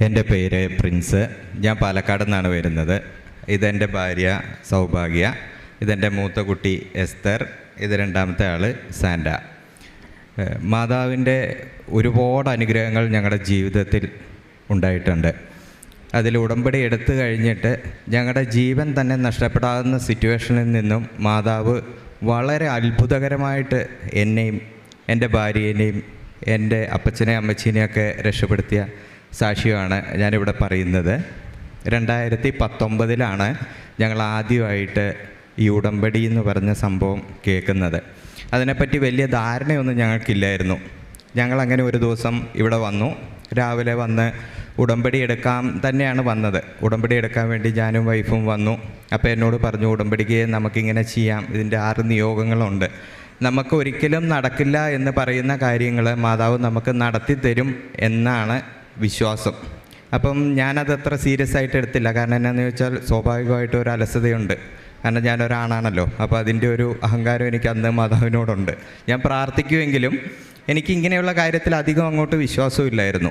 എന്റെ പേര് പ്രിൻസ്. ഞാൻ പാലക്കാട് നിന്നാണ് വരുന്നത്. ഇതെന്റെ ഭാര്യ സൗഭാഗ്യ. ഇതെന്റെ മൂത്ത കുട്ടി എസ്തർ. ഇത് രണ്ടാമത്തെ ആൾ സാൻഡ മാതാവിന്റെ ഒരുപാട് അനുഗ്രഹങ്ങൾ ഞങ്ങളുടെ ജീവിതത്തിൽ ഉണ്ടായിട്ടുണ്ട്. അതിൽ ഉടമ്പടി എടുത്തു കഴിഞ്ഞിട്ട് ഞങ്ങളുടെ ജീവൻ തന്നെ നഷ്ടപ്പെടാവുന്ന സിറ്റുവേഷനിൽ നിന്നും മാതാവ് വളരെ അത്ഭുതകരമായിട്ട് എന്നെയും എന്റെ ഭാര്യേനെയും എന്റെ അപ്പച്ചനെയും അമ്മച്ചീനെയൊക്കെ രക്ഷപ്പെടുത്തിയ സാക്ഷ്യമാണ് ഞാനിവിടെ പറയുന്നത്. രണ്ടായിരത്തി പത്തൊമ്പതിലാണ് ഞങ്ങൾ ആദ്യമായിട്ട് ഈ ഉടമ്പടി എന്ന് പറഞ്ഞ സംഭവം കേൾക്കുന്നത്. അതിനെപ്പറ്റി വലിയ ധാരണയൊന്നും ഞങ്ങൾക്കില്ലായിരുന്നു. ഞങ്ങളങ്ങനെ ഒരു ദിവസം ഇവിടെ വന്നു. രാവിലെ വന്ന് ഉടമ്പടി എടുക്കാം തന്നെയാണ് വന്നത്. ഉടമ്പടി എടുക്കാൻ വേണ്ടി ഞാനും വൈഫും വന്നു. അപ്പോൾ എന്നോട് പറഞ്ഞു ഉടമ്പടിക്ക് നമുക്കിങ്ങനെ ചെയ്യാം. ഇതിന്റെ ആറ് നിയോഗങ്ങളുണ്ട്. നമുക്ക് ഒരിക്കലും നടക്കില്ല എന്ന് പറയുന്ന കാര്യങ്ങൾ മാതാവ് നമുക്ക് നടത്തി തരും എന്നാണ് വിശ്വാസം. അപ്പം ഞാനത് അത്ര സീരിയസ് ആയിട്ട് എടുത്തില്ല. കാരണം എന്നാന്ന് ചോദിച്ചാൽ സ്വാഭാവികമായിട്ട് ഒരു അലസതയുണ്ട്. കാരണം ഞാനൊരാണാണല്ലോ അപ്പോൾ അതിന്റെ ഒരു അഹങ്കാരം എനിക്ക് അന്ന് മാതാവിനോടുണ്ട്. ഞാൻ പ്രാർത്ഥിക്കുമെങ്കിലും എനിക്ക് ഇങ്ങനെയുള്ള കാര്യത്തിൽ അധികം അങ്ങോട്ട് വിശ്വാസവും ഇല്ലായിരുന്നു.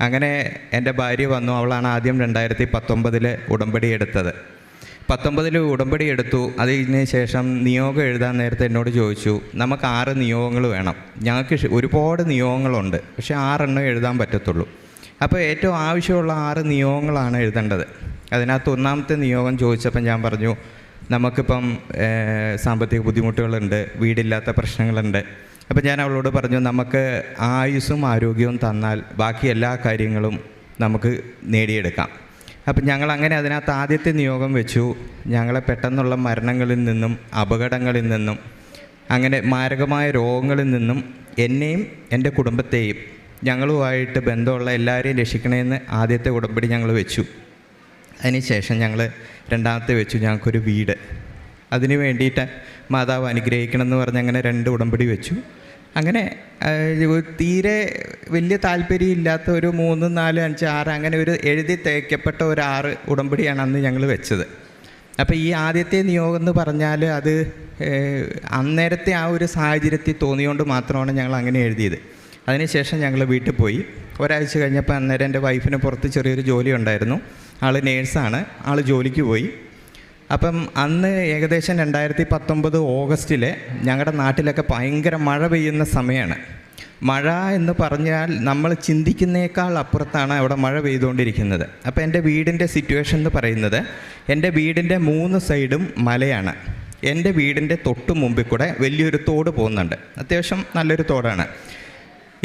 അങ്ങനെ എന്റെ ഭാര്യ വന്നു. അവളാണ് ആദ്യം രണ്ടായിരത്തി പത്തൊമ്പതിൽ ഉടമ്പടി എടുത്തത്. പത്തൊമ്പതിൽ ഉടമ്പടി എടുത്തു. അതിന് ശേഷം നിയോഗം എഴുതാൻ നേരത്തെ എന്നോട് ചോദിച്ചു നമുക്ക് ആറ് നിയോഗങ്ങൾ വേണം. ഞങ്ങൾക്ക് ഒരുപാട് നിയോഗങ്ങളുണ്ട്. പക്ഷേ ആറെണ്ണം എഴുതാൻ പറ്റത്തുള്ളൂ. അപ്പോൾ ഏറ്റവും ആവശ്യമുള്ള ആറ് നിയോഗങ്ങളാണ് എഴുതേണ്ടത്. അതിനകത്ത് ഒന്നാമത്തെ നിയോഗം ചോദിച്ചപ്പോൾ ഞാൻ പറഞ്ഞു നമുക്കിപ്പം സാമ്പത്തിക ബുദ്ധിമുട്ടുകളുണ്ട് വീടില്ലാത്ത പ്രശ്നങ്ങളുണ്ട്. അപ്പം ഞാൻ അവളോട് പറഞ്ഞു നമുക്ക് ആയുസ്സും ആരോഗ്യവും തന്നാൽ ബാക്കി എല്ലാ കാര്യങ്ങളും നമുക്ക് നേടിയെടുക്കാം. അപ്പം ഞങ്ങൾ അങ്ങനെ അതിനകത്ത് ആദ്യത്തെ നിയോഗം വെച്ചു. ഞങ്ങളെ പെട്ടെന്നുള്ള മരണങ്ങളിൽ നിന്നും അപകടങ്ങളിൽ നിന്നും അങ്ങനെ മാരകമായ രോഗങ്ങളിൽ നിന്നും എന്നെയും എന്റെ കുടുംബത്തെയും ഞങ്ങളുമായിട്ട് ബന്ധമുള്ള എല്ലാവരെയും രക്ഷിക്കണമെന്ന് ആദ്യത്തെ ഉടമ്പടി ഞങ്ങൾ വെച്ചു. അതിനുശേഷം ഞങ്ങൾ രണ്ടാമത്തെ വെച്ചു ഞങ്ങൾക്കൊരു വീട്. അതിനു വേണ്ടിയിട്ട് മാതാവ് അനുഗ്രഹിക്കണം എന്ന് പറഞ്ഞ് അങ്ങനെ രണ്ട് ഉടമ്പടി വെച്ചു. അങ്ങനെ തീരെ വലിയ താല്പര്യമില്ലാത്ത ഒരു മൂന്ന് നാല് അഞ്ച് ആറ് അങ്ങനെ ഒരു എഴുതി തേക്കപ്പെട്ട ഒരു ആറ് ഉടമ്പടിയാണ് അന്ന് ഞങ്ങൾ വെച്ചത്. അപ്പോൾ ഈ ആദ്യത്തെ നിയോഗം എന്ന് പറഞ്ഞാൽ അത് അന്നേരത്തെ ആ ഒരു സാഹചര്യത്തിൽ തോന്നിയോണ്ട് മാത്രമാണ് ഞങ്ങൾ അങ്ങനെ എഴുതിയത്. അതിനുശേഷം ഞങ്ങൾ വീട്ടിൽ പോയി. ഒരാഴ്ച കഴിഞ്ഞപ്പോൾ അന്നേരം എന്റെ വൈഫിന് പുറത്ത് ചെറിയൊരു ജോലി ഉണ്ടായിരുന്നു. ആൾ നേഴ്സാണ്. ആൾ ജോലിക്ക് പോയി. അപ്പം അന്ന് ഏകദേശം രണ്ടായിരത്തി പത്തൊമ്പത് ഓഗസ്റ്റിൽ ഞങ്ങളുടെ നാട്ടിലൊക്കെ ഭയങ്കര മഴ പെയ്യുന്ന സമയമാണ് മഴ എന്ന് പറഞ്ഞാൽ നമ്മൾ ചിന്തിക്കുന്നേക്കാൾ അപ്പുറത്താണ് അവിടെ മഴ പെയ്തുകൊണ്ടിരിക്കുന്നത്. അപ്പോൾ എന്റെ വീടിന്റെ സിറ്റുവേഷൻ എന്ന് പറയുന്നത് എന്റെ വീടിന്റെ മൂന്ന് സൈഡും മലയാണ്. എന്റെ വീടിന്റെ തൊട്ട് മുമ്പിൽ കൂടെ വലിയൊരു തോട് പോകുന്നുണ്ട്. അത്യാവശ്യം നല്ലൊരു തോടാണ്.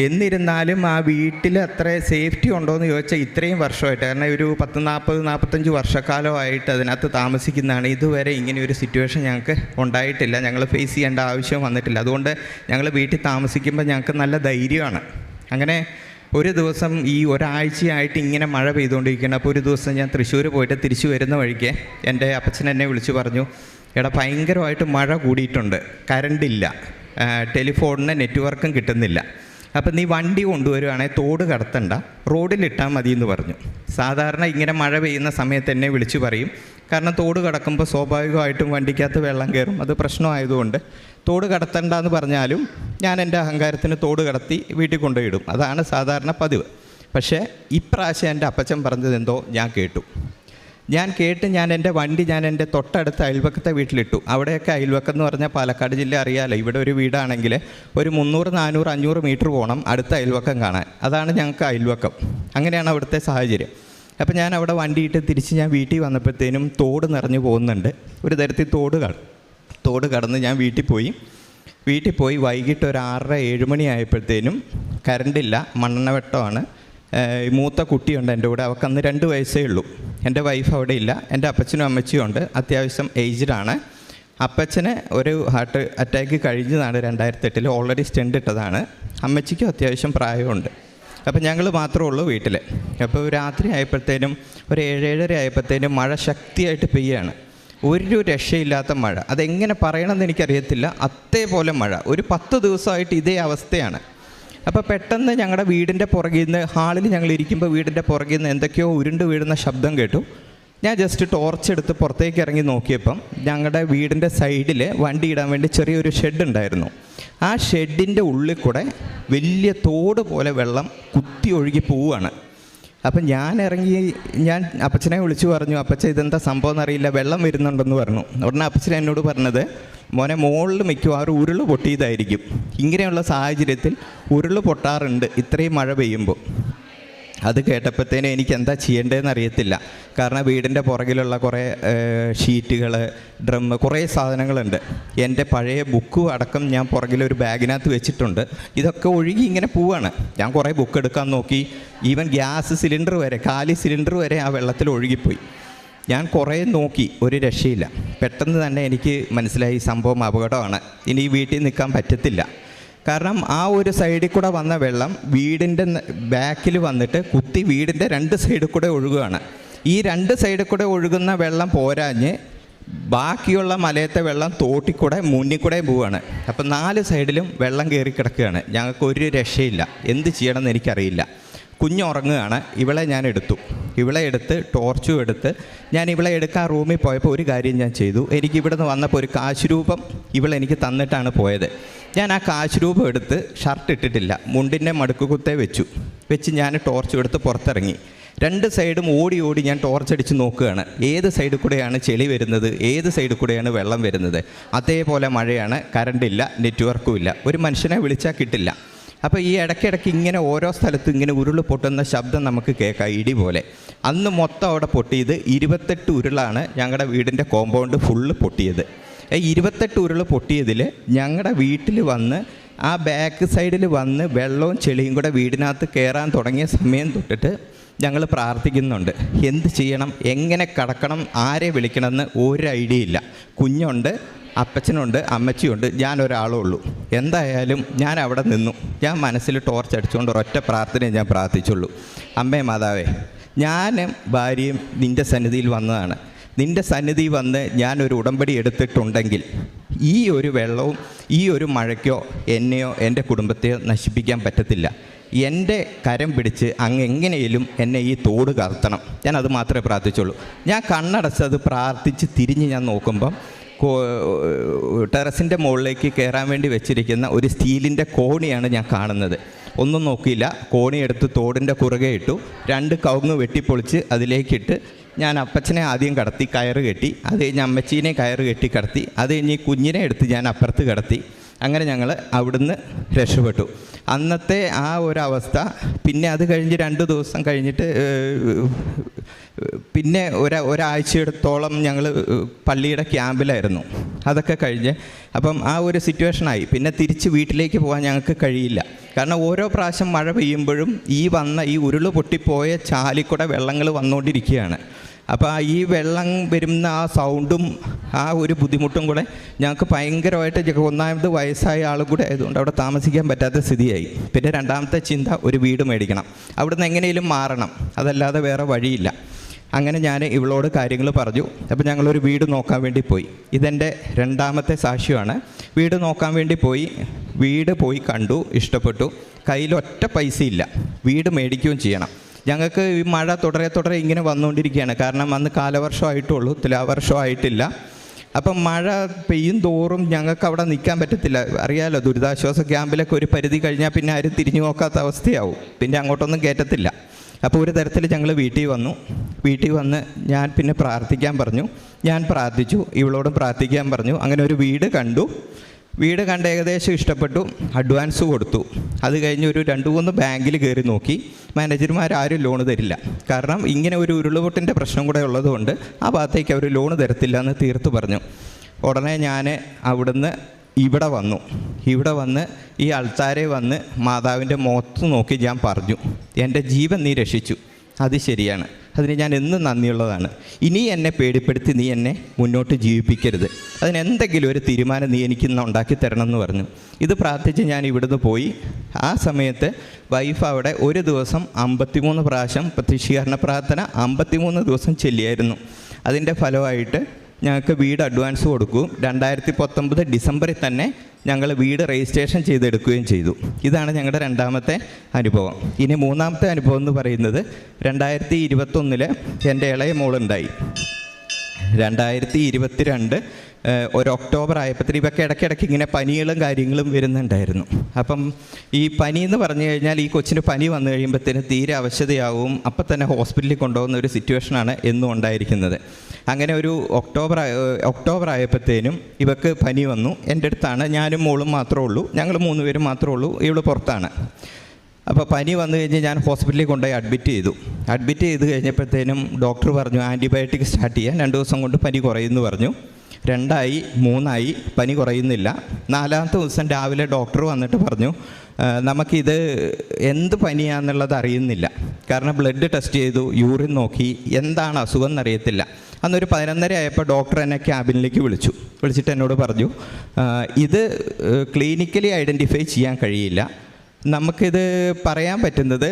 എന്നിരുന്നാലും ആ വീട്ടിൽ അത്ര സേഫ്റ്റി ഉണ്ടോ എന്ന് ചോദിച്ചാൽ ഇത്രയും വർഷമായിട്ട് കാരണം ഒരു പത്ത് നാൽപ്പത് നാൽപ്പത്തഞ്ച് വർഷക്കാലമായിട്ട് അതിനകത്ത് താമസിക്കുന്നതാണ്. ഇതുവരെ ഇങ്ങനെ ഒരു സിറ്റുവേഷൻ ഞങ്ങൾക്ക് ഉണ്ടായിട്ടില്ല. ഞങ്ങൾ ഫേസ് ചെയ്യേണ്ട ആവശ്യം വന്നിട്ടില്ല. അതുകൊണ്ട് ഞങ്ങൾ വീട്ടിൽ താമസിക്കുമ്പോൾ ഞങ്ങൾക്ക് നല്ല ധൈര്യമാണ്. അങ്ങനെ ഒരു ദിവസം ഈ ഒരാഴ്ചയായിട്ട് ഇങ്ങനെ മഴ പെയ്തുകൊണ്ടിരിക്കുകയാണ്. അപ്പോൾ ഒരു ദിവസം ഞാൻ തൃശ്ശൂർ പോയിട്ട് തിരിച്ചു വരുന്ന വഴിക്ക് എന്റെ അപ്പച്ചൻ എന്നെ വിളിച്ചു പറഞ്ഞു എടാ ഭയങ്കരമായിട്ട് മഴ കൂടിയിട്ടുണ്ട്. കറണ്ടില്ല ടെലിഫോണിന് നെറ്റ്വർക്കും കിട്ടുന്നില്ല. അപ്പം നീ വണ്ടി കൊണ്ടുവരുവാണെങ്കിൽ തോട് കടത്തണ്ട റോഡിലിട്ടാൽ മതി എന്ന് പറഞ്ഞു. സാധാരണ ഇങ്ങനെ മഴ പെയ്യുന്ന സമയത്ത് എന്നെ വിളിച്ചു പറയും. കാരണം തോട് കടക്കുമ്പോൾ സ്വാഭാവികമായിട്ടും വണ്ടിക്കകത്ത് വെള്ളം കയറും അത് പ്രശ്നമായതുകൊണ്ട്. തോട് കടത്തണ്ട എന്ന് പറഞ്ഞാലും ഞാൻ എന്റെ അഹങ്കാരത്തിന് തോട് കടത്തി വീട്ടിൽ കൊണ്ടുപോയിടും അതാണ് സാധാരണ പതിവ്. പക്ഷേ ഇപ്രാവശ്യം എന്റെ അപ്പച്ചൻ പറഞ്ഞത് എന്തോ ഞാൻ കേട്ടു. ഞാൻ കേട്ട് ഞാൻ എന്റെ വണ്ടി ഞാൻ എന്റെ തൊട്ടടുത്ത് അയൽവക്കത്തെ വീട്ടിലിട്ടു. അവിടെയൊക്കെ അയൽവക്കം എന്ന് പറഞ്ഞാൽ പാലക്കാട് ജില്ല അറിയാലോ. ഇവിടെ ഒരു വീടാണെങ്കിൽ ഒരു മുന്നൂറ് നാനൂറ് അഞ്ഞൂറ് മീറ്റർ പോകണം അടുത്ത അയൽവക്കം കാണാൻ. അതാണ് ഞങ്ങൾക്ക് അയൽവക്കം. അങ്ങനെയാണ് അവിടുത്തെ സാഹചര്യം. അപ്പം ഞാൻ അവിടെ വണ്ടിയിട്ട് തിരിച്ച് ഞാൻ വീട്ടിൽ വന്നപ്പോഴത്തേനും തോട് നിറഞ്ഞു പോകുന്നുണ്ട്. ഒരു തരത്തിൽ തോട് കട തോട് കടന്ന് ഞാൻ വീട്ടിൽ പോയി. വീട്ടിൽ പോയി വൈകിട്ട് ഒരു ആറര ഏഴ് മണി ആയപ്പോഴത്തേനും കറണ്ടില്ല മണ്ണെണ്ണ വെട്ടമാണ്. മൂത്ത കുട്ടിയുണ്ട് എന്റെ കൂടെ. അവൾക്ക് അന്ന് രണ്ട് വയസ്സേ ഉള്ളൂ. എന്റെ വൈഫ് അവിടെ ഇല്ല. എന്റെ അപ്പച്ചനും അമ്മച്ചിയും ഉണ്ട്. അത്യാവശ്യം ഏജ്ഡാണ് അപ്പച്ചന് ഒരു ഹാർട്ട് അറ്റാക്ക് കഴിഞ്ഞതാണ് രണ്ടായിരത്തി എട്ടിൽ ഓൾറെഡി സ്റ്റെൻഡ് ഇട്ടതാണ്. അമ്മച്ചിക്കും അത്യാവശ്യം പ്രായമുണ്ട്. അപ്പോൾ ഞങ്ങൾ മാത്രമേ ഉള്ളൂ വീട്ടിൽ അപ്പോൾ രാത്രി ആയപ്പോഴത്തേനും ഒരു ഏഴേഴര ആയപ്പോഴത്തേനും മഴ ശക്തിയായിട്ട് പെയ്യാണ്. ഒരു രക്ഷയില്ലാത്ത മഴ. അതെങ്ങനെ പറയണമെന്ന് എനിക്കറിയത്തില്ല. അതേപോലെ മഴ. ഒരു പത്ത് ദിവസമായിട്ട് ഇതേ അവസ്ഥയാണ്. അപ്പോൾ പെട്ടെന്ന് ഞങ്ങളുടെ വീടിന്റെ പുറകിൽ നിന്ന് ഹാളിൽ ഞങ്ങൾ ഇരിക്കുമ്പോൾ വീടിന്റെ പുറകിൽ നിന്ന് എന്തൊക്കെയോ ഉരുണ്ട് വീഴുന്ന ശബ്ദം കേട്ടു. ഞാൻ ജസ്റ്റ് ടോർച്ച് എടുത്ത് പുറത്തേക്ക് ഇറങ്ങി നോക്കിയപ്പം ഞങ്ങളുടെ വീടിന്റെ സൈഡിൽ വണ്ടി ഇടാൻ വേണ്ടി ചെറിയൊരു ഷെഡ് ഉണ്ടായിരുന്നു. ആ ഷെഡിന്റെ ഉള്ളിൽ കൂടെ വലിയ തോട് പോലെ വെള്ളം കുത്തി ഒഴുകി പോവുകയാണ്. അപ്പം ഞാൻ ഇറങ്ങി ഞാൻ അപ്പച്ചനെ വിളിച്ചു പറഞ്ഞു അപ്പച്ച ഇതെന്താ സംഭവം എന്നറിയില്ല വെള്ളം വരുന്നുണ്ടെന്ന് പറഞ്ഞു. ഉടനെ അപ്പച്ചൻ എന്നോട് പറഞ്ഞത് മോനെ മുകളിൽ മിക്കവാറും ഉരുൾ പൊട്ടിയതായിരിക്കും. ഇങ്ങനെയുള്ള സാഹചര്യത്തിൽ ഉരുൾ പൊട്ടാറുണ്ട് ഇത്രയും മഴ പെയ്യുമ്പോൾ. അത് കേട്ടപ്പോഴത്തേനും എനിക്ക് എന്താ ചെയ്യേണ്ടതെന്ന് അറിയത്തില്ല. കാരണം വീടിന്റെ പുറകിലുള്ള കുറേ ഷീറ്റുകൾ ഡ്രമ്മ് കുറേ സാധനങ്ങളുണ്ട്. എന്റെ പഴയ ബുക്ക് അടക്കം ഞാൻ പുറകിലൊരു ബാഗിനകത്ത് വെച്ചിട്ടുണ്ട്. ഇതൊക്കെ ഒഴുകി ഇങ്ങനെ പോവാണ്. ഞാൻ കുറേ ബുക്ക് എടുക്കാൻ നോക്കി. ഈവൻ ഗ്യാസ് സിലിണ്ടർ വരെ കാലി സിലിണ്ടർ വരെ ആ വെള്ളത്തിൽ ഒഴുകിപ്പോയി. ഞാൻ കുറേ നോക്കി ഒരു രക്ഷയില്ല. പെട്ടെന്ന് തന്നെ എനിക്ക് മനസ്സിലായി സംഭവം അപകടമാണ്. ഇനി ഈ വീട്ടിൽ നിൽക്കാൻ പറ്റത്തില്ല. കാരണം ആ ഒരു സൈഡിൽ കൂടെ വന്ന വെള്ളം വീടിന്റെ ബാക്കിൽ വന്നിട്ട് കുത്തി വീടിന്റെ രണ്ട് സൈഡിൽ കൂടെ ഒഴുകുകയാണ്. ഈ രണ്ട് സൈഡിൽ കൂടെ ഒഴുകുന്ന വെള്ളം പോരാഞ്ഞ് ബാക്കിയുള്ള മലയത്തെ വെള്ളം തോട്ടിക്കൂടെ മുന്നിൽ കൂടെ പോവുകയാണ്. അപ്പം നാല് സൈഡിലും വെള്ളം കയറി കിടക്കുകയാണ്. ഞങ്ങൾക്ക് ഒരു രക്ഷയില്ല. എന്ത് ചെയ്യണമെന്ന് എനിക്കറിയില്ല. കുഞ്ഞുറങ്ങുകയാണ്. ഇവളെ ഞാൻ എടുത്തു. ഇവളെ എടുത്ത് ടോർച്ചും എടുത്ത് ഞാൻ ഇവളെ എടുക്കാൻ റൂമിൽ പോയപ്പോൾ ഒരു കാര്യം ഞാൻ ചെയ്തു. എനിക്ക് ഇവിടെ നിന്ന് വന്നപ്പോൾ ഒരു കാശ് രൂപം ഇവളെനിക്ക് തന്നിട്ടാണ് പോയത്. ഞാൻ ആ കാശ് രൂപം എടുത്ത് ഷർട്ട് ഇട്ടിട്ടില്ല. മുണ്ടിന്റെ മടുക്കുകുത്തെ വെച്ചു. വെച്ച് ഞാൻ ടോർച്ച് എടുത്ത് പുറത്തിറങ്ങി. രണ്ട് സൈഡും ഓടി ഓടി ഞാൻ ടോർച്ച് അടിച്ച് നോക്കുകയാണ്. ഏത് സൈഡിൽ കൂടെയാണ് ചെളി വരുന്നത്? ഏത് സൈഡിൽ കൂടെയാണ് വെള്ളം വരുന്നത്? അതേപോലെ മഴയാണ്. കറണ്ടില്ല നെറ്റ്വർക്കും ഇല്ല. ഒരു മനുഷ്യനെ വിളിച്ചാൽ കിട്ടില്ല. അപ്പോൾ ഈ ഇടയ്ക്കിടയ്ക്ക് ഇങ്ങനെ ഓരോ സ്ഥലത്തും ഇങ്ങനെ ഉരുൾ പൊട്ടുന്ന ശബ്ദം നമുക്ക് കേൾക്കാം ഇടി പോലെ. അന്ന് മൊത്തം അവിടെ പൊട്ടിയത് ഇരുപത്തെട്ട് ഉരുളാണ് ഞങ്ങളുടെ വീടിന്റെ കോമ്പൗണ്ട് ഫുള്ള് പൊട്ടിയത്. ഈ ഇരുപത്തെട്ട് ഉരുൾ പൊട്ടിയതിൽ ഞങ്ങളുടെ വീട്ടിൽ വന്ന് ആ ബാക്ക് സൈഡിൽ വന്ന് വെള്ളവും ചെളിയും കൂടെ വീടിനകത്ത് കയറാൻ തുടങ്ങിയ സമയം തൊട്ടിട്ട് ഞങ്ങൾ പ്രാർത്ഥിക്കുന്നുണ്ട്. എന്ത് ചെയ്യണം എങ്ങനെ കടക്കണം ആരെ വിളിക്കണമെന്ന് ഒരു ഐഡിയ ഇല്ല. കുഞ്ഞുണ്ട് അപ്പച്ചനുണ്ട് അമ്മച്ചിയുണ്ട് ഞാൻ ഒരാളേ ഉള്ളൂ എന്തായാലും ഞാൻ അവിടെ നിന്നു. ഞാൻ മനസ്സിൽ ടോർച്ച് അടിച്ചുകൊണ്ട് ഒരൊറ്റ പ്രാർത്ഥനയെ ഞാൻ പ്രാർത്ഥിച്ചുള്ളൂ. അമ്മേ മാതാവേ ഞാനും ഭാര്യയും നിന്റെ സന്നിധിയിൽ വന്നതാണ്. നിന്റെ സന്നിധി വന്ന് ഞാനൊരു ഉടമ്പടി എടുത്തിട്ടുണ്ടെങ്കിൽ ഈ ഒരു വെള്ളവും ഈ ഒരു മഴയ്ക്കോ എന്നെയോ എന്റെ കുടുംബത്തെയോ നശിപ്പിക്കാൻ പറ്റത്തില്ല. എന്റെ കരം പിടിച്ച് അങ്ങ് എങ്ങനെയും എന്നെ ഈ തോട് കറുത്തണം ഞാൻ അത് മാത്രമേ പ്രാർത്ഥിച്ചുള്ളൂ. ഞാൻ കണ്ണടച്ചത് പ്രാർത്ഥിച്ച് തിരിഞ്ഞ് ഞാൻ നോക്കുമ്പം ടെറസിന്റെ മുകളിലേക്ക് കയറാൻ വേണ്ടി വെച്ചിരിക്കുന്ന ഒരു സ്റ്റീലിന്റെ കോണിയാണ് ഞാൻ കാണുന്നത്. ഒന്നും നോക്കിയില്ല. കോണി എടുത്ത് തോടിന്റെ കുറുകെ ഇട്ടു. രണ്ട് കവുങ്ങ് വെട്ടിപ്പൊളിച്ച് അതിലേക്കിട്ട് ഞാൻ അപ്പച്ചനെ ആദ്യം കടത്തി കയറ് കെട്ടി അത് കഴിഞ്ഞ് അമ്മച്ചീനെ കയറ് കെട്ടി കടത്തി അത് കഴിഞ്ഞ് കുഞ്ഞിനെ എടുത്ത് ഞാൻ അപ്പുറത്ത് കടത്തി. അങ്ങനെ ഞങ്ങൾ അവിടുന്ന് രക്ഷപ്പെട്ടു. അന്നത്തെ ആ ഒരു അവസ്ഥ പിന്നെ അത് കഴിഞ്ഞ് രണ്ട് ദിവസം കഴിഞ്ഞിട്ട് പിന്നെ ഒരു ഒരാഴ്ചയെടുത്തോളം ഞങ്ങൾ പള്ളിയുടെ ക്യാമ്പിലായിരുന്നു. അതൊക്കെ കഴിഞ്ഞ് അപ്പം ആ ഒരു സിറ്റുവേഷനായി. പിന്നെ തിരിച്ച് വീട്ടിലേക്ക് പോകാൻ ഞങ്ങൾക്ക് കഴിയില്ല. കാരണം ഓരോ പ്രാവശ്യം മഴ പെയ്യുമ്പോഴും ഈ വന്ന ഈ ഉരുൾ പൊട്ടിപ്പോയ ചാലിക്കൂടെ വെള്ളങ്ങൾ വന്നുകൊണ്ടിരിക്കുകയാണ്. അപ്പോൾ ഈ വെള്ളം വരുന്ന ആ സൗണ്ടും ആ ഒരു ബുദ്ധിമുട്ടും കൂടെ ഞങ്ങൾക്ക് ഭയങ്കരമായിട്ട് ഒന്നാമത് വയസ്സായ ആളും കൂടെ ആയതുകൊണ്ട് അവിടെ താമസിക്കാൻ പറ്റാത്ത സ്ഥിതിയായി. പിന്നെ രണ്ടാമത്തെ ചിന്ത ഒരു വീട് മേടിക്കണം. അവിടുന്ന് എങ്ങനെയും മാറണം. അതല്ലാതെ വേറെ വഴിയില്ല. അങ്ങനെ ഞാൻ ഇവളോട് കാര്യങ്ങൾ പറഞ്ഞു. അപ്പോൾ ഞങ്ങളൊരു വീട് നോക്കാൻ വേണ്ടി പോയി. ഇതെന്റെ രണ്ടാമത്തെ സാക്ഷ്യമാണ്. വീട് നോക്കാൻ വേണ്ടി പോയി. വീട് പോയി കണ്ടു ഇഷ്ടപ്പെട്ടു. കയ്യിലൊറ്റ പൈസയില്ല. പൈസ വീട് മേടിക്കുകയും ചെയ്യണം. ഞങ്ങൾക്ക് ഈ മഴ തുടരെ തുടരെ ഇങ്ങനെ വന്നുകൊണ്ടിരിക്കുകയാണ്. കാരണം അന്ന് കാലവർഷമായിട്ടുള്ളൂ. തുലാവർഷമായിട്ടില്ല അപ്പം മഴ പെയ്യും തോറും ഞങ്ങൾക്ക് അവിടെ നിൽക്കാൻ പറ്റത്തില്ല. അറിയാലോ ദുരിതാശ്വാസ ക്യാമ്പിലൊക്കെ ഒരു പരിധി കഴിഞ്ഞാൽ പിന്നെ ആരും തിരിഞ്ഞു നോക്കാത്ത അവസ്ഥയാവും. പിന്നെ അങ്ങോട്ടൊന്നും കയറ്റത്തില്ല. അപ്പോൾ ഒരു തരത്തിൽ ഞങ്ങൾ വീട്ടിൽ വന്നു. വീട്ടിൽ വന്ന് ഞാൻ പിന്നെ പ്രാർത്ഥിക്കാൻ പറഞ്ഞു. ഞാൻ പ്രാർത്ഥിച്ചു. ഇവളോടും പ്രാർത്ഥിക്കാൻ പറഞ്ഞു. അങ്ങനെ ഒരു വീട് കണ്ടു. വീട് കണ്ട് ഏകദേശം ഇഷ്ടപ്പെട്ടു അഡ്വാൻസ് കൊടുത്തു. അത് കഴിഞ്ഞ് ഒരു രണ്ട് മൂന്ന് ബാങ്കിൽ കയറി നോക്കി. മാനേജർമാർ ആരും ലോൺ തരില്ല. കാരണം ഇങ്ങനെ ഒരു ഉരുളുപൊട്ടിന്റെ പ്രശ്നം കൂടെ ഉള്ളതുകൊണ്ട് ആ ഭാഗത്തേക്ക് അവർ ലോൺ തരത്തില്ല എന്ന് തീർത്ത് പറഞ്ഞു. ഉടനെ ഞാൻ അവിടുന്ന് ഇവിടെ വന്നു. ഇവിടെ വന്ന് ഈ ആൾക്കാരെ വന്ന് മാതാവിന്റെ മുഖത്ത് നോക്കി ഞാൻ പറഞ്ഞു എന്റെ ജീവൻ നീ രക്ഷിച്ചു. അത് ശരിയാണ്. അതിന് ഞാൻ എന്നും നന്ദിയുള്ളതാണ്. ഇനി എന്നെ പേടിപ്പെടുത്തി നീ എന്നെ മുന്നോട്ട് ജീവിപ്പിക്കരുത്. അതിനെന്തെങ്കിലും ഒരു തീരുമാനം നീ എനിക്കിന്ന് ഉണ്ടാക്കി തരണം എന്ന് പറഞ്ഞു. ഇത് പ്രാർത്ഥിച്ച് ഞാൻ ഇവിടുന്ന് പോയി. ആ സമയത്ത് വൈഫ് അവിടെ ഒരു ദിവസം അമ്പത്തിമൂന്ന് പ്രാവശ്യം പ്രത്യക്ഷീകരണ പ്രാർത്ഥന അമ്പത്തിമൂന്ന് ദിവസം ചെല്ലിയായിരുന്നു. അതിന്റെ ഫലമായിട്ട് ഞങ്ങൾക്ക് വീട് അഡ്വാൻസ് കൊടുക്കുകയും രണ്ടായിരത്തി പത്തൊമ്പത് ഡിസംബറിൽ തന്നെ ഞങ്ങൾ വീട് രജിസ്ട്രേഷൻ ചെയ്തെടുക്കുകയും ചെയ്തു. ഇതാണ് ഞങ്ങളുടെ രണ്ടാമത്തെ അനുഭവം. ഇനി മൂന്നാമത്തെ അനുഭവം എന്ന് പറയുന്നത് രണ്ടായിരത്തി ഇരുപത്തൊന്നിൽ എന്റെ ഇളയ മോളുണ്ടായി. രണ്ടായിരത്തി ഇരുപത്തിരണ്ട് ഒരു ഒക്ടോബർ ആയപ്പോഴത്തേനും ഇവയ്ക്ക് ഇടയ്ക്കിടയ്ക്ക് ഇങ്ങനെ പനികളും കാര്യങ്ങളും വരുന്നുണ്ടായിരുന്നു. അപ്പം ഈ പനി എന്ന് പറഞ്ഞു കഴിഞ്ഞാൽ ഈ കൊച്ചിന് പനി വന്നു കഴിയുമ്പോഴത്തേന് തീരെ അവശതയാവും. അപ്പം തന്നെ ഹോസ്പിറ്റലിൽ കൊണ്ടുപോകുന്ന ഒരു സിറ്റുവേഷനാണ് എന്നും ഉണ്ടായിരിക്കുന്നത്. അങ്ങനെ ഒരു ഒക്ടോബർ ഒക്ടോബർ ആയപ്പോഴത്തേനും ഇവക്ക് പനി വന്നു. എന്റെ അടുത്താണ് ഞാനും മോളും മാത്രമേ ഉള്ളൂ. ഞങ്ങൾ മൂന്ന് പേരും മാത്രമേ ഉള്ളൂ. ഇവൾ പുറത്താണ്. അപ്പോൾ പനി വന്നു കഴിഞ്ഞ് ഞാൻ ഹോസ്പിറ്റലിൽ കൊണ്ടുപോയി അഡ്മിറ്റ് ചെയ്തു. അഡ്മിറ്റ് ചെയ്ത് കഴിഞ്ഞപ്പോഴത്തേനും ഡോക്ടർ പറഞ്ഞു ആന്റിബയോട്ടിക് സ്റ്റാർട്ട് ചെയ്യാൻ രണ്ട് ദിവസം കൊണ്ട് പനി കുറയുമെന്ന് പറഞ്ഞു. രണ്ടായി മൂന്നായി പനി കുറയുന്നില്ല. നാലാമത്തെ ദിവസം രാവിലെ ഡോക്ടർ വന്നിട്ട് പറഞ്ഞു നമുക്കിത് എന്ത് പനിയാണെന്നുള്ളത് അറിയുന്നില്ല. കാരണം ബ്ലഡ് ടെസ്റ്റ് ചെയ്തു യൂറിൻ നോക്കി എന്താണ് അസുഖം എന്നറിയത്തില്ല. അന്നൊരു പതിനൊന്നര ആയപ്പോൾ ഡോക്ടർ എന്നെ ക്യാബിനിലേക്ക് വിളിച്ചു. വിളിച്ചിട്ട് എന്നോട് പറഞ്ഞു ഇത് ക്ലിനിക്കലി ഐഡന്റിഫൈ ചെയ്യാൻ കഴിയില്ല. നമുക്കിത് പറയാൻ പറ്റുന്നത്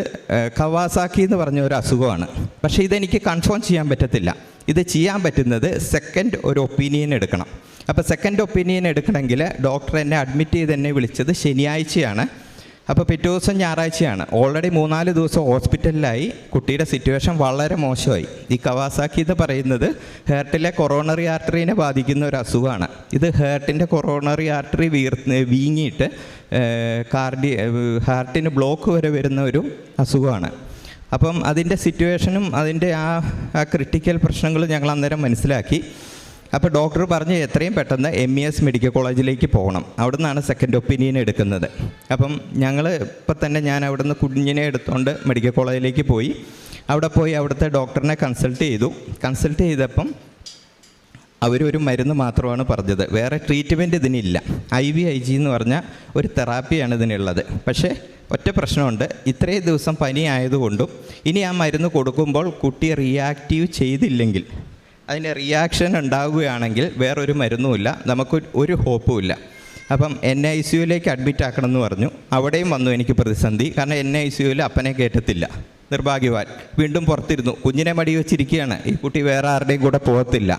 കവാസാക്കി എന്ന് പറഞ്ഞ ഒരു അസുഖമാണ്. പക്ഷേ ഇതെനിക്ക് കൺഫേം ചെയ്യാൻ പറ്റത്തില്ല. ഇത് ചെയ്യാൻ പറ്റുന്നത് സെക്കൻഡ് ഒരു ഒപ്പീനിയൻ എടുക്കണം. അപ്പോൾ സെക്കൻഡ് ഒപ്പീനിയൻ എടുക്കണമെങ്കിൽ ഡോക്ടർ എന്നെ അഡ്മിറ്റ് ചെയ്ത് എന്നെ വിളിച്ചത് ശനിയാഴ്ചയാണ്. അപ്പോൾ പിറ്റേ ദിവസം ഞായറാഴ്ചയാണ്. ഓൾറെഡി മൂന്നാൽ ദിവസം ഹോസ്പിറ്റലിലായി കുട്ടിയുടെ സിറ്റുവേഷൻ വളരെ മോശമായി. ഈ കവാസാക്കി എന്ന് പറയുന്നത് ഹേർട്ടിലെ കൊറോണറി ആർട്ടറിനെ ബാധിക്കുന്ന ഒരു അസുഖമാണ്. ഇത് ഹേർട്ടിന്റെ കൊറോണറി ആർട്ടറി വീർ വീങ്ങിയിട്ട് കാർഡി ഹാർട്ടിന് ബ്ലോക്ക് വരെ വരുന്ന ഒരു അസുഖമാണ്. അപ്പം അതിന്റെ സിറ്റുവേഷനും അതിന്റെ ആ ആ ക്രിട്ടിക്കൽ പ്രശ്നങ്ങളും ഞങ്ങൾ അന്നേരം മനസ്സിലാക്കി. അപ്പോൾ ഡോക്ടർ പറഞ്ഞ് എത്രയും പെട്ടെന്ന് എം ഇ എസ് മെഡിക്കൽ കോളേജിലേക്ക് പോകണം. അവിടെ നിന്നാണ് സെക്കൻഡ് ഒപ്പീനിയൻ എടുക്കുന്നത്. അപ്പം ഞങ്ങൾ ഇപ്പം തന്നെ ഞാൻ അവിടുന്ന് കുഞ്ഞിനെ എടുത്തുകൊണ്ട് മെഡിക്കൽ കോളേജിലേക്ക് പോയി. അവിടെ പോയി അവിടുത്തെ ഡോക്ടറിനെ കൺസൾട്ട് ചെയ്തു. കൺസൾട്ട് ചെയ്തപ്പം അവരൊരു മരുന്ന് മാത്രമാണ് പറഞ്ഞത്. വേറെ ട്രീറ്റ്മെന്റ് ഇതിനില്ല. ഐ വി ഐ ജി എന്ന് പറഞ്ഞ ഒരു തെറാപ്പിയാണ് ഇതിനുള്ളത്. പക്ഷേ ഒറ്റ പ്രശ്നമുണ്ട്. ഇത്രയും ദിവസം പനി ആയതുകൊണ്ടും ഇനി ആ മരുന്ന് കൊടുക്കുമ്പോൾ കുട്ടി റിയാക്റ്റീവ് ചെയ്തില്ലെങ്കിൽ അതിന് റിയാക്ഷൻ ഉണ്ടാവുകയാണെങ്കിൽ വേറൊരു മരുന്നുമില്ല. നമുക്ക് ഒരു ഹോപ്പുമില്ല അപ്പം എൻ ഐ സി യുയിലേക്ക് അഡ്മിറ്റ് ആക്കണമെന്ന് പറഞ്ഞു. അവിടെയും വന്നു എനിക്ക് പ്രതിസന്ധി. കാരണം എൻ ഐ സി യുവിൽ അപ്പനെ കയറ്റത്തില്ല നിർഭാഗ്യവാൻ. വീണ്ടും പുറത്തിരുന്നു. കുഞ്ഞിനെ മടി വെച്ചിരിക്കുകയാണ്. ഈ കുട്ടി വേറെ ആരുടെയും കൂടെ പോകത്തില്ല.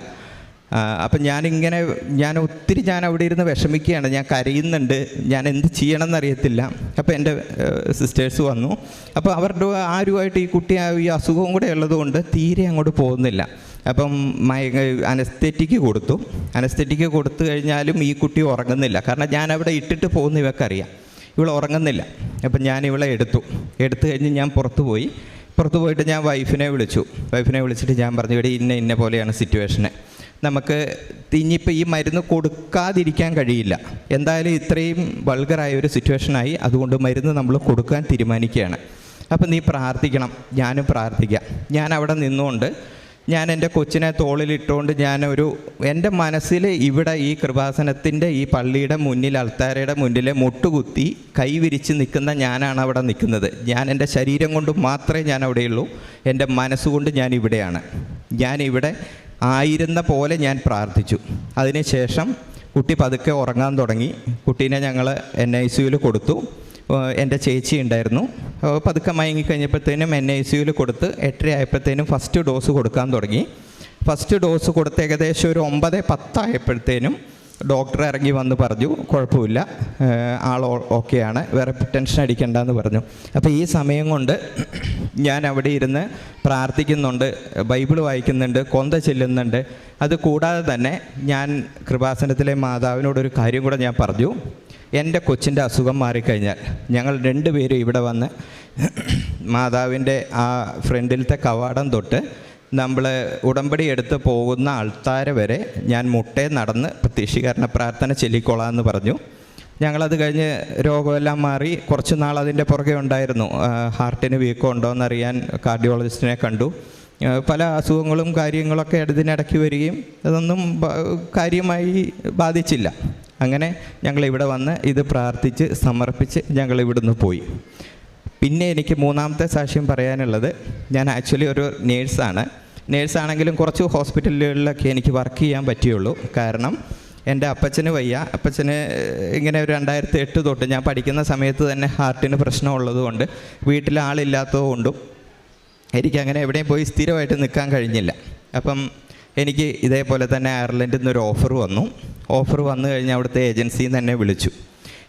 അപ്പം ഞാനിങ്ങനെ ഞാൻ ഒത്തിരി ഞാൻ അവിടെ ഇരുന്ന് വിഷമിക്കുകയാണ്. ഞാൻ കരയുന്നുണ്ട്. ഞാൻ എന്ത് ചെയ്യണം എന്നറിയത്തില്ല അപ്പോൾ എന്റെ സിസ്റ്റേഴ്സ് വന്നു. അപ്പോൾ അവരുടെ ആരുമായിട്ട് ഈ കുട്ടി ഈ അസുഖവും കൂടെ ഉള്ളതുകൊണ്ട് തീരെ അങ്ങോട്ട് പോകുന്നില്ല. അപ്പം മയ അനസ്തെറ്റിക്ക് കൊടുത്തു. അനസ്തെറ്റിക്ക് കൊടുത്തു കഴിഞ്ഞാലും ഈ കുട്ടി ഉറങ്ങുന്നില്ല. കാരണം ഞാൻ അവിടെ ഇട്ടിട്ട് പോകുന്ന ഇവക്കറിയാം. ഇവൾ ഉറങ്ങുന്നില്ല. അപ്പം ഞാൻ ഇവളെ എടുത്തു. എടുത്തു കഴിഞ്ഞ് ഞാൻ പുറത്തു പോയി. പുറത്തു പോയിട്ട് ഞാൻ വൈഫിനെ വിളിച്ചു. വൈഫിനെ വിളിച്ചിട്ട് ഞാൻ പറഞ്ഞു ഇവിടെ ഇന്ന ഇന്ന പോലെയാണ് സിറ്റുവേഷന് നമുക്ക് ഇനിയിപ്പോൾ ഈ മരുന്ന് കൊടുക്കാതിരിക്കാൻ കഴിയില്ല. എന്തായാലും ഇത്രയും വൾഗറായ ഒരു സിറ്റുവേഷനായി അതുകൊണ്ട് മരുന്ന് നമ്മൾ കൊടുക്കാൻ തീരുമാനിക്കുകയാണ്. അപ്പം നീ പ്രാർത്ഥിക്കണം. ഞാനും പ്രാർത്ഥിക്കാം. ഞാൻ അവിടെ നിന്നുകൊണ്ട് ഞാൻ എന്റെ കൊച്ചിനെ തോളിലിട്ടുകൊണ്ട് ഞാനൊരു എന്റെ മനസ്സിൽ ഇവിടെ ഈ കൃപാസനത്തിന്റെ ഈ പള്ളിയുടെ മുന്നിൽ അൾത്താരയുടെ മുന്നിൽ മുട്ടുകുത്തി കൈവിരിച്ച് നിൽക്കുന്ന ഞാനാണ് അവിടെ നിൽക്കുന്നത്. ഞാൻ എന്റെ ശരീരം കൊണ്ട് മാത്രമേ ഞാൻ അവിടെയുള്ളൂ. എന്റെ മനസ്സുകൊണ്ട് ഞാൻ ഇവിടെയാണ്. ഞാൻ ഇവിടെ ആയിരുന്ന പോലെ ഞാൻ പ്രാർത്ഥിച്ചു. അതിനുശേഷം കുട്ടി പതുക്കെ ഉറങ്ങാൻ തുടങ്ങി. കുട്ടീനെ ഞങ്ങൾ എൻ ഐ സിയുയിൽ കൊടുത്തു. എന്റെ ചേച്ചി ഉണ്ടായിരുന്നു. പതുക്കെ മയങ്ങി കഴിഞ്ഞപ്പോഴത്തേനും എൻ ഐ സിയുയിൽ കൊടുത്ത് എട്ടര ആയപ്പോഴത്തേനും ഫസ്റ്റ് ഡോസ് കൊടുക്കാൻ തുടങ്ങി. ഫസ്റ്റ് ഡോസ് കൊടുത്ത് ഏകദേശം ഒരു ഒമ്പത് പത്തായപ്പോഴത്തേനും ഡോക്ടർ ഇറങ്ങി വന്ന് പറഞ്ഞു കുഴപ്പമില്ല. ആൾ ഓക്കെയാണ്. വേറെ ടെൻഷൻ അടിക്കണ്ടെന്ന് പറഞ്ഞു. അപ്പോൾ ഈ സമയം കൊണ്ട് ഞാൻ അവിടെ ഇരുന്ന് പ്രാർത്ഥിക്കുന്നുണ്ട് ബൈബിൾ വായിക്കുന്നുണ്ട് കൊന്ത ചെല്ലുന്നുണ്ട്. അത് കൂടാതെ തന്നെ ഞാൻ കൃപാസനത്തിലെ മാതാവിനോടൊരു കാര്യം കൂടെ ഞാൻ പറഞ്ഞു. എന്റെ കൊച്ചിന്റെ അസുഖം മാറിക്കഴിഞ്ഞാൽ ഞങ്ങൾ രണ്ടുപേരും ഇവിടെ വന്ന് മാതാവിന്റെ ആ ഫ്രണ്ടിലത്തെ കവാടം തൊട്ട് നമ്മൾ ഉടമ്പടി എടുത്ത് പോകുന്ന ആൾത്താര വരെ ഞാൻ മുട്ടേ നടന്ന് പ്രത്യക്ഷീകരണ പ്രാർത്ഥന ചൊല്ലിക്കോളാം എന്ന് പറഞ്ഞു. ഞങ്ങളത് കഴിഞ്ഞ് രോഗമെല്ലാം മാറി കുറച്ച് നാൾ അതിന്റെ പുറകെ ഉണ്ടായിരുന്നു. ഹാർട്ടിന് വീക്കം ഉണ്ടോ എന്നറിയാൻ കാർഡിയോളജിസ്റ്റിനെ കണ്ടു. പല അസുഖങ്ങളും കാര്യങ്ങളൊക്കെ ഇതിനിടയ്ക്ക് വരികയും അതൊന്നും കാര്യമായി ബാധിച്ചില്ല. അങ്ങനെ ഞങ്ങൾ ഇവിടെ വന്ന് ഇത് പ്രാർത്ഥിച്ച് സമർപ്പിച്ച് ഞങ്ങൾ ഇവിടുന്ന് പോയി. പിന്നെ എനിക്ക് മൂന്നാമത്തെ സാക്ഷ്യം പറയാനുള്ളത് ഞാൻ ആക്ച്വലി ഒരു നേഴ്സാണ് നേഴ്സാണെങ്കിലും കുറച്ച് ഹോസ്പിറ്റലുകളിലൊക്കെ എനിക്ക് വർക്ക് ചെയ്യാൻ പറ്റിയുള്ളൂ. കാരണം എന്റെ അപ്പച്ചന് വയ്യ. അപ്പച്ചന് ഇങ്ങനെ ഒരു രണ്ടായിരത്തി എട്ട് തൊട്ട് ഞാൻ പഠിക്കുന്ന സമയത്ത് തന്നെ ഹാർട്ടിന് പ്രശ്നമുള്ളതുകൊണ്ട് വീട്ടിൽ ആളില്ലാത്തതുകൊണ്ടും എനിക്കങ്ങനെ എവിടെയും പോയി സ്ഥിരമായിട്ട് നിൽക്കാൻ കഴിഞ്ഞില്ല. അപ്പം എനിക്ക് ഇതേപോലെ തന്നെ അയർലൻഡിൽ നിന്ന് ഒരു ഓഫർ വന്നു. ഓഫർ വന്നു കഴിഞ്ഞാൽ അവിടുത്തെ ഏജൻസിയിൽ നിന്ന് തന്നെ വിളിച്ചു.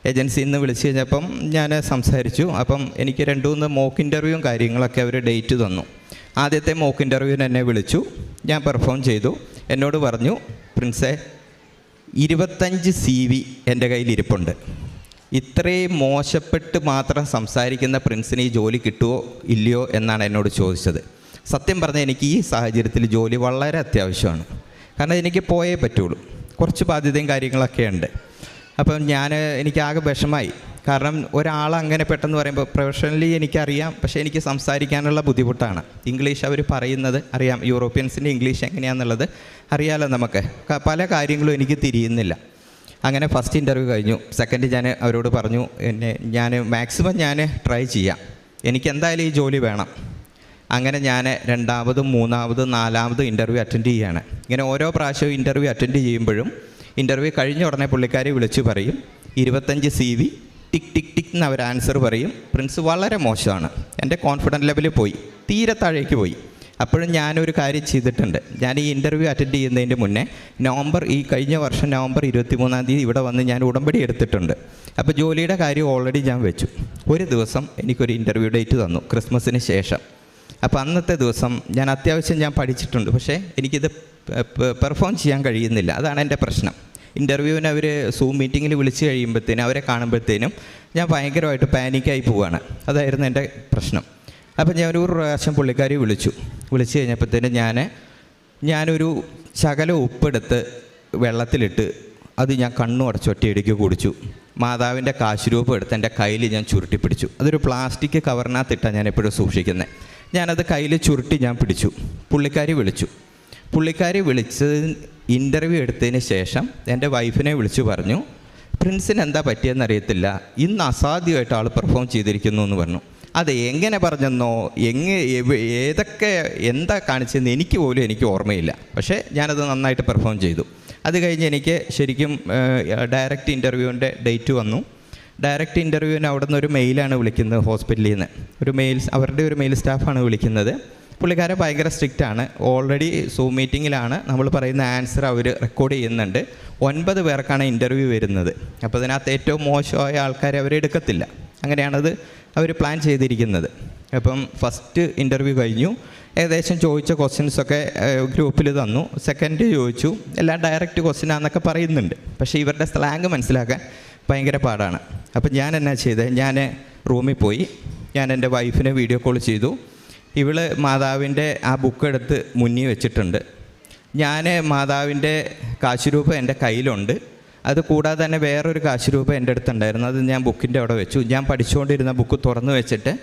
ഏജൻസിയിൽ നിന്ന് വിളിച്ചു കഴിഞ്ഞപ്പം ഞാൻ സംസാരിച്ചു. അപ്പം എനിക്ക് രണ്ട് മൂന്ന് മോക്ക് ഇന്റർവ്യൂവും കാര്യങ്ങളൊക്കെ അവർ ഡേറ്റ് തന്നു. ആദ്യത്തെ മോക്ക് ഇന്റർവ്യൂവിന് എന്നെ വിളിച്ചു. ഞാൻ പെർഫോം ചെയ്തു. എന്നോട് പറഞ്ഞു പ്രിൻസേ ഇരുപത്തഞ്ച് സി വി എന്റെ കയ്യിൽ ഇരിപ്പുണ്ട്. ഇത്രയും മോശപ്പെട്ട് മാത്രം സംസാരിക്കുന്ന പ്രിൻസിന് ഈ ജോലി കിട്ടുമോ ഇല്ലയോ എന്നാണ് എന്നോട് ചോദിച്ചത്. സത്യം പറഞ്ഞാൽ എനിക്ക് ഈ സാഹചര്യത്തിൽ ജോലി വളരെ അത്യാവശ്യമാണ്. കാരണം എനിക്ക് പോയേ പറ്റുള്ളൂ. കുറച്ച് ബാധ്യതയും കാര്യങ്ങളൊക്കെ ഉണ്ട്. അപ്പം ഞാൻ എനിക്കാകെ വിഷമായി. കാരണം ഒരാൾ അങ്ങനെ പെട്ടെന്ന് പറയുമ്പോൾ പ്രൊഫഷണലി എനിക്കറിയാം പക്ഷേ എനിക്ക് സംസാരിക്കാനുള്ള ബുദ്ധിമുട്ടാണ്. ഇംഗ്ലീഷ് അവർ പറയുന്നത് അറിയാം. യൂറോപ്യൻസിന്റെ ഇംഗ്ലീഷ് എങ്ങനെയാണെന്നുള്ളത് അറിയാമല്ലോ നമുക്ക്. പല കാര്യങ്ങളും എനിക്ക് തിരിയുന്നില്ല. അങ്ങനെ ഫസ്റ്റ് ഇന്റർവ്യൂ കഴിഞ്ഞു. സെക്കൻഡ് ഞാൻ അവരോട് പറഞ്ഞു എന്നെ ഞാൻ മാക്സിമം ഞാൻ ട്രൈ ചെയ്യാം. എനിക്ക് എന്തായാലും ഈ ജോലി വേണം. അങ്ങനെ ഞാൻ രണ്ടാമതും മൂന്നാമതും നാലാമതും ഇന്റർവ്യൂ അറ്റൻഡ് ചെയ്യുകയാണ് ഇങ്ങനെ ഓരോ പ്രാവശ്യവും ഇന്റർവ്യൂ അറ്റൻഡ് ചെയ്യുമ്പോഴും ഇന്റർവ്യൂ കഴിഞ്ഞ ഉടനെ പുള്ളിക്കാരെ വിളിച്ചു പറയും ഇരുപത്തഞ്ച് C V tick tick tick എന്ന് അവർ ആൻസർ പറയും. പ്രിൻസ് വളരെ മോശമാണ്. എന്റെ കോൺഫിഡന്റ് ലെവലിൽ പോയി. തീരെ താഴേക്ക് പോയി. അപ്പോഴും ഞാനൊരു കാര്യം ചെയ്തിട്ടുണ്ട്. ഞാൻ ഈ ഇന്റർവ്യൂ അറ്റൻഡ് ചെയ്യുന്നതിന്റെ മുന്നേ നവംബർ ഈ കഴിഞ്ഞ വർഷം നവംബർ ഇരുപത്തി മൂന്നാം തീയതി ഇവിടെ വന്ന് ഞാൻ ഉടമ്പടി എടുത്തിട്ടുണ്ട്. അപ്പോൾ ജോലിയുടെ കാര്യം ഓൾറെഡി ഞാൻ വെച്ചു. ഒരു ദിവസം എനിക്കൊരു ഇന്റർവ്യൂ ഡേറ്റ് തന്നു ക്രിസ്മസിന് ശേഷം. അപ്പോൾ അന്നത്തെ ദിവസം ഞാൻ അത്യാവശ്യം ഞാൻ പഠിച്ചിട്ടുണ്ട്. പക്ഷേ എനിക്കിത് പെർഫോം ചെയ്യാൻ കഴിയുന്നില്ല. അതാണ് എന്റെ പ്രശ്നം. ഇന്റർവ്യൂവിന് അവർ സൂം മീറ്റിങ്ങിൽ വിളിച്ച് കഴിയുമ്പോഴത്തേനും അവരെ കാണുമ്പോഴത്തേനും ഞാൻ ഭയങ്കരമായിട്ട് പാനിക്കായി പോവുകയാണ് അതായിരുന്നു എന്റെ പ്രശ്നം. അപ്പം ഞാൻ ഒരു പ്രാവശ്യം പുള്ളിക്കാരി വിളിച്ചു. വിളിച്ച് കഴിഞ്ഞപ്പോഴത്തേനും ഞാൻ ഞാനൊരു ശകലം ഉപ്പെടുത്ത് വെള്ളത്തിലിട്ട് അത് ഞാൻ കണ്ണു അടച്ച് ഒറ്റയടിക്ക് കുടിച്ചു. മാതാവിന്റെ കാശുരൂപം എടുത്ത് എന്റെ കയ്യിൽ ഞാൻ ചുരുട്ടി പിടിച്ചു അതൊരു പ്ലാസ്റ്റിക് കവറിനകത്തിട്ടാണ് ഞാൻ എപ്പോഴും സൂക്ഷിക്കുന്നത് ഞാനത് കയ്യിൽ ചുരുട്ടി ഞാൻ പിടിച്ചു. പുള്ളിക്കാരി വിളിച്ചു. പുള്ളിക്കാരി വിളിച്ച് ഇന്റർവ്യൂ എടുത്തതിന് ശേഷം എന്റെ വൈഫിനെ വിളിച്ചു പറഞ്ഞു പ്രിൻസിന് എന്താ പറ്റിയെന്ന് അറിയത്തില്ല. ഇന്ന് അസാധ്യമായിട്ട് ആൾ പെർഫോം ചെയ്തിരിക്കുന്നു എന്ന് പറഞ്ഞു. അത് എങ്ങനെ പറഞ്ഞെന്നോ എങ്ങനെ എവ- ഏതൊക്കെ എന്താ കാണിച്ചതെന്ന് എനിക്ക് പോലും എനിക്ക് ഓർമ്മയില്ല. പക്ഷേ ഞാനത് നന്നായിട്ട് പെർഫോം ചെയ്തു. അത് കഴിഞ്ഞ് എനിക്ക് ശരിക്കും ഡയറക്റ്റ് ഇന്റർവ്യൂവിന്റെ ഡേറ്റ് വന്നു. ഡയറക്റ്റ് ഇന്റർവ്യൂവിന് അവിടെ നിന്ന് ഒരു മെയിലാണ് വിളിക്കുന്നത് ഹോസ്പിറ്റലിൽ നിന്ന്. ഒരു മെയിൽ അവരുടെ ഒരു മെയിൽ സ്റ്റാഫാണ് വിളിക്കുന്നത്. പുള്ളിക്കാരൻ ഭയങ്കര സ്ട്രിക്റ്റ് ആണ്. ഓൾറെഡി സൂം മീറ്റിങ്ങിലാണ് നമ്മൾ പറയുന്ന ആൻസർ അവർ റെക്കോർഡ് ചെയ്യുന്നുണ്ട്. ഒൻപത് പേർക്കാണ് ഇന്റർവ്യൂ വരുന്നത്. അപ്പോൾ അതിനകത്ത് ഏറ്റവും മോശമായ ആൾക്കാരെ അവർ എടുക്കത്തില്ല. അങ്ങനെയാണത് അവർ പ്ലാൻ ചെയ്തിരിക്കുന്നത്. അപ്പം ഫസ്റ്റ് ഇന്റർവ്യൂ കഴിഞ്ഞു. ഏകദേശം ചോദിച്ച ക്വസ്റ്റ്യൻസൊക്കെ ഗ്രൂപ്പിൽ തന്നു. സെക്കൻഡ് ചോദിച്ചു. എല്ലാം ഡയറക്റ്റ് ക്വസ്റ്റ്യൻ ആണെന്നൊക്കെ പറയുന്നുണ്ട്. പക്ഷേ ഇവരുടെ സ്ലാങ് മനസ്സിലാക്കാൻ ഭയങ്കര പാടാണ്. അപ്പം ഞാൻ എന്നാ ചെയ്തത് ഞാൻ റൂമിൽ പോയി. ഞാൻ എന്റെ വൈഫിനെ വീഡിയോ കോൾ ചെയ്തു. ഇവൾ മാതാവിന്റെ ആ ബുക്ക് എടുത്ത് മുന്നി വെച്ചിട്ടുണ്ട്. ഞാൻ മാതാവിന്റെ കാശുരൂപം എന്റെ കയ്യിലുണ്ട്. അത് കൂടാതെ തന്നെ വേറൊരു കാശുരൂപം എന്റെ അടുത്തുണ്ടായിരുന്നു. അത് ഞാൻ ബുക്കിന്റെ അവിടെ വെച്ചു. ഞാൻ പഠിച്ചുകൊണ്ടിരുന്ന ബുക്ക് തുറന്നു വെച്ചിട്ട്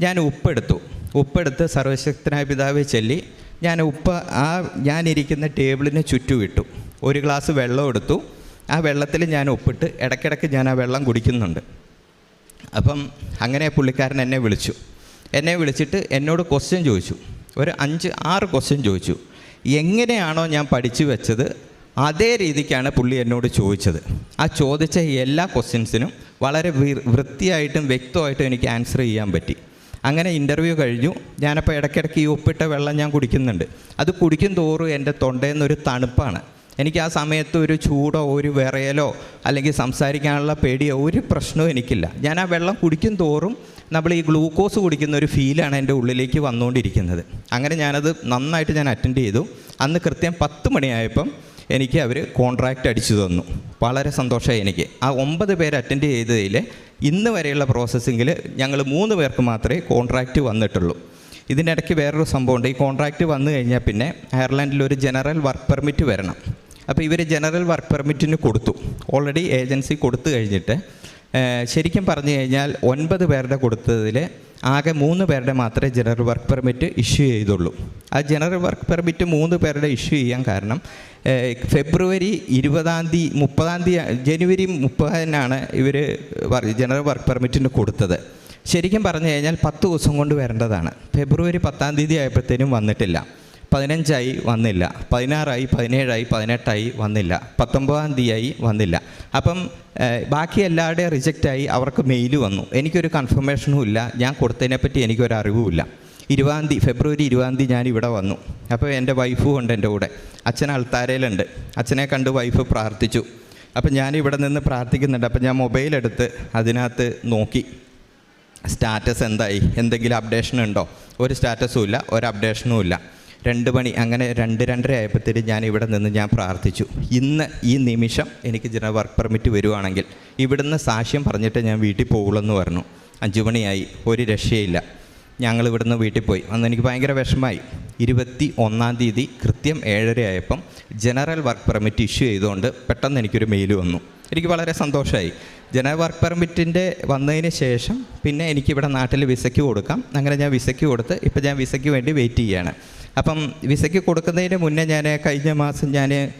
ഞാൻ ഉപ്പെടുത്തു. ഉപ്പെടുത്ത് സർവശക്തനായ പിതാവെ ചൊല്ലി. ഞാൻ ഉപ്പ് ആ ഞാനിരിക്കുന്ന ടേബിളിന് ചുറ്റുവിട്ടു ഒരു ഗ്ലാസ് വെള്ളം എടുത്തു. ആ വെള്ളത്തിൽ ഞാൻ ഒപ്പിട്ട് ഇടയ്ക്കിടയ്ക്ക് ഞാൻ ആ വെള്ളം കുടിക്കുന്നുണ്ട്. അപ്പം അങ്ങനെ പുള്ളിക്കാരൻ എന്നെ വിളിച്ചു. എന്നെ വിളിച്ചിട്ട് എന്നോട് ക്വസ്റ്റ്യൻ ചോദിച്ചു. ഒരു അഞ്ച് ആറ് ക്വസ്റ്റ്യൻ ചോദിച്ചു. എങ്ങനെയാണോ ഞാൻ പഠിച്ചു വെച്ചത് അതേ രീതിക്കാണ് പുള്ളി എന്നോട് ചോദിച്ചത്. ആ ചോദിച്ച എല്ലാ ക്വസ്റ്റ്യൻസിനും വളരെ വൃത്തിയായിട്ടും വ്യക്തമായിട്ടും എനിക്ക് ആൻസർ ചെയ്യാൻ പറ്റി. അങ്ങനെ ഇന്റർവ്യൂ കഴിഞ്ഞു. ഞാനപ്പോൾ ഇടയ്ക്കിടയ്ക്ക് ഈ ഒപ്പിട്ട വെള്ളം ഞാൻ കുടിക്കുന്നുണ്ട്. അത് കുടിക്കും തോറും എന്റെ തൊണ്ടയിൽ നിന്നൊരു തണുപ്പാണ്. എനിക്ക് ആ സമയത്ത് ഒരു ചൂടോ ഒരു വിറയലോ അല്ലെങ്കിൽ സംസാരിക്കാനുള്ള പേടിയോ ഒരു പ്രശ്നവും എനിക്കില്ല. ഞാൻ ആ വെള്ളം കുടിക്കും തോറും നമ്മൾ ഈ ഗ്ലൂക്കോസ് കുടിക്കുന്ന ഒരു ഫീലാണ് എന്റെ ഉള്ളിലേക്ക് വന്നുകൊണ്ടിരിക്കുന്നത്. അങ്ങനെ ഞാനത് നന്നായിട്ട് ഞാൻ അറ്റൻഡ് ചെയ്തു. അന്ന് കൃത്യം പത്ത് മണിയായപ്പം എനിക്ക് അവർ കോൺട്രാക്റ്റ് അടിച്ചു തന്നു. വളരെ സന്തോഷമായി എനിക്ക്. ആ ഒമ്പത് പേര് അറ്റൻഡ് ചെയ്തതിൽ ഇന്ന് വരെയുള്ള പ്രോസസ്സിങ്ങിൽ ഞങ്ങൾ മൂന്ന് പേർക്ക് മാത്രമേ കോൺട്രാക്റ്റ് വന്നിട്ടുള്ളൂ. ഇതിന്റെ ഇടയ്ക്ക് വേറൊരു സംഭവമുണ്ട്. ഈ കോൺട്രാക്റ്റ് വന്നു കഴിഞ്ഞാൽ പിന്നെ അയർലൻഡിൽ ഒരു ജനറൽ വർക്ക് പെർമിറ്റ് വരണം. അപ്പോൾ ഇവർ ജനറൽ വർക്ക് പെർമിറ്റിന് കൊടുത്തു. ഓൾറെഡി ഏജൻസി കൊടുത്തു കഴിഞ്ഞിട്ട് ശരിക്കും പറഞ്ഞു കഴിഞ്ഞാൽ ഒൻപത് പേരുടെ കൊടുത്തതിൽ ആകെ മൂന്ന് പേരുടെ മാത്രമേ ജനറൽ വർക്ക് പെർമിറ്റ് ഇഷ്യൂ ചെയ്തുള്ളൂ. ആ ജനറൽ വർക്ക് പെർമിറ്റ് മൂന്ന് പേരുടെ ഇഷ്യൂ ചെയ്യാൻ കാരണം ഫെബ്രുവരി ഇരുപതാം തീയതി മുപ്പതാം തീയതി ജനുവരി മുപ്പതിനാണ് ഇവർ ജനറൽ വർക്ക് പെർമിറ്റിന് കൊടുത്തത്. ശരിക്കും പറഞ്ഞു കഴിഞ്ഞാൽ പത്ത് ദിവസം കൊണ്ട് വരേണ്ടതാണ്. ഫെബ്രുവരി പത്താം തീയതി ആയപ്പോഴത്തേനും വന്നിട്ടില്ല. പതിനഞ്ചായി വന്നില്ല. പതിനാറായി പതിനേഴായി പതിനെട്ടായി വന്നില്ല. പത്തൊമ്പതാം തീയതിയായി വന്നില്ല. അപ്പം ബാക്കി എല്ലാവരുടെയും റിജക്റ്റായി അവർക്ക് മെയിൽ വന്നു. എനിക്കൊരു കൺഫർമേഷനും ഇല്ല. ഞാൻ കൊടുത്തതിനെപ്പറ്റി എനിക്കൊരു അറിവുമില്ല. ഇരുപതാം തീയതി ഫെബ്രുവരി ഇരുപതാം തീയതി ഞാൻ ഇവിടെ വന്നു. അപ്പോൾ എന്റെ വൈഫും ഉണ്ട് എന്റെ കൂടെ. അച്ഛൻ അൾത്താരയിലുണ്ട്. അച്ഛനെ കണ്ട് വൈഫ് പ്രാർത്ഥിച്ചു. അപ്പം ഞാൻ ഇവിടെ നിന്ന് പ്രാർത്ഥിക്കുന്നുണ്ട്. അപ്പം ഞാൻ മൊബൈലെടുത്ത് അതിനകത്ത് നോക്കി. സ്റ്റാറ്റസ് എന്തായി? എന്തെങ്കിലും അപ്ഡേഷൻ ഉണ്ടോ? ഒരു സ്റ്റാറ്റസും ഇല്ല ഒരു അപ്ഡേഷനും ഇല്ല. രണ്ട് മണി അങ്ങനെ രണ്ട് രണ്ടര ആയപ്പോഴത്തേക്കും ഞാൻ ഇവിടെ നിന്ന് ഞാൻ പ്രാർത്ഥിച്ചു. ഇന്ന് ഈ നിമിഷം എനിക്ക് ജനറൽ വർക്ക് പെർമിറ്റ് വരുവാണെങ്കിൽ ഇവിടുന്ന് സാക്ഷ്യം പറഞ്ഞിട്ട് ഞാൻ വീട്ടിൽ പോകുള്ളൂ എന്ന് പറഞ്ഞു. അഞ്ചു മണിയായി ഒരു രക്ഷയില്ല. ഞങ്ങൾ ഇവിടുന്ന് വീട്ടിൽ പോയി. അന്ന് എനിക്ക് ഭയങ്കര വിഷമമായി. ഇരുപത്തി ഒന്നാം തീയതി കൃത്യം ഏഴര ആയപ്പം ജനറൽ വർക്ക് പെർമിറ്റ് ഇഷ്യൂ ചെയ്തുകൊണ്ട് പെട്ടെന്ന് എനിക്കൊരു മെയിൽ വന്നു. എനിക്ക് വളരെ സന്തോഷമായി ജനറൽ വർക്ക് പെർമിറ്റിന്റെ വന്നതിന് ശേഷം പിന്നെ എനിക്കിവിടെ നാട്ടിൽ വിസയ്ക്ക് കൊടുക്കാം. അങ്ങനെ ഞാൻ വിസയ്ക്ക് കൊടുത്ത് ഇപ്പോൾ ഞാൻ വിസയ്ക്ക് വേണ്ടി വെയിറ്റ് ചെയ്യാണ്. അപ്പം വിസയ്ക്ക് കൊടുക്കുന്നതിന് മുന്നേ ഞാൻ കഴിഞ്ഞ മാസം ഞാൻ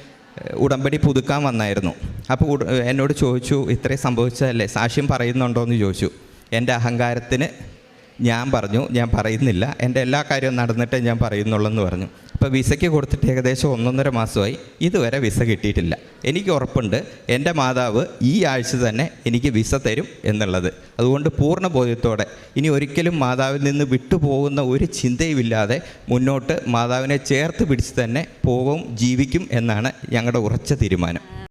ഉടമ്പടി പുതുക്കാൻ വന്നായിരുന്നു. അപ്പോൾ എന്നോട് ചോദിച്ചു ഇത്രയും സംഭവിച്ചതല്ലേ? സാക്ഷ്യം പറയുന്നുണ്ടോ എന്ന് ചോദിച്ചു. എന്റെ അഹങ്കാരത്തിന് ഞാൻ പറഞ്ഞു ഞാൻ പറയുന്നില്ല. എന്റെ എല്ലാ കാര്യവും നടന്നിട്ടേ ഞാൻ പറയുന്നുള്ളൂ എന്ന് പറഞ്ഞു. അപ്പോൾ വിസയ്ക്ക് കൊടുത്തിട്ട് ഏകദേശം ഒന്നൊന്നര മാസമായി ഇതുവരെ വിസ കിട്ടിയിട്ടില്ല. എനിക്ക് ഉറപ്പുണ്ട് എന്റെ മാതാവ് ഈ ആഴ്ച തന്നെ എനിക്ക് വിസ തരും എന്നുള്ളത്. അതുകൊണ്ട് പൂർണ ബോധ്യത്തോടെ ഇനി ഒരിക്കലും മാതാവിൽ നിന്ന് വിട്ടുപോകുന്ന ഒരു ചിന്തയുമില്ലാതെ മുന്നോട്ട് മാതാവിനെ ചേർത്ത് പിടിച്ച് തന്നെ പോകും ജീവിക്കും എന്നാണ് ഞങ്ങളുടെ ഉറച്ച തീരുമാനം.